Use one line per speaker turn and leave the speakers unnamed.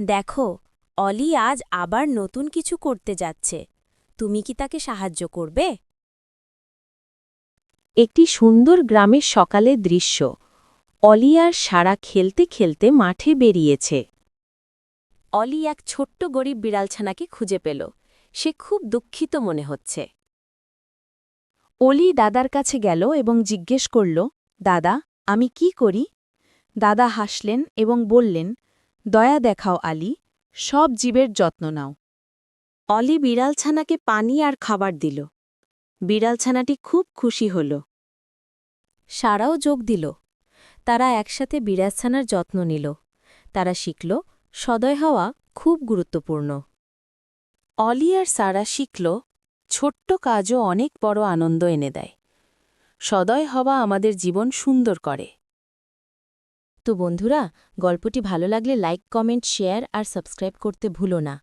দেখো অলি আজ আবার নতুন কিছু করতে যাচ্ছে। তুমি কি তাকে সাহায্য করবে?
একটি সুন্দর গ্রামের সকালের দৃশ্য। অলি আর সারা খেলতে খেলতে মাঠে বেরিয়েছে।
অলি এক ছোট্ট গরিব বিড়ালছানাকে খুঁজে পেল। সে খুব দুঃখিত মনে হচ্ছে।
অলি দাদার কাছে গেল এবং জিজ্ঞেস করল দাদা আমি কি করি? দাদা হাসলেন এবং বললেন দয়া দেখাও আলী, সব জীবের যত্ন নাও।
অলি বিড়ালছানাকে পানি আর খাবার দিল। বিড়ালছানাটি খুব খুশি হল। সারাও যোগ দিল। তারা একসাথে বিড়ালছানার যত্ন নিল। তারা শিখল, সদয় হওয়া খুব গুরুত্বপূর্ণ। অলি আর সারা শিখল, ছোট্ট কাজও অনেক বড় আনন্দ এনে দেয়। সদয় হওয়া আমাদের জীবন সুন্দর করে। তো বন্ধুরা গল্পটি ভালো লাগলে লাইক কমেন্ট শেয়ার আর সাবস্ক্রাইব করতে ভুলো না।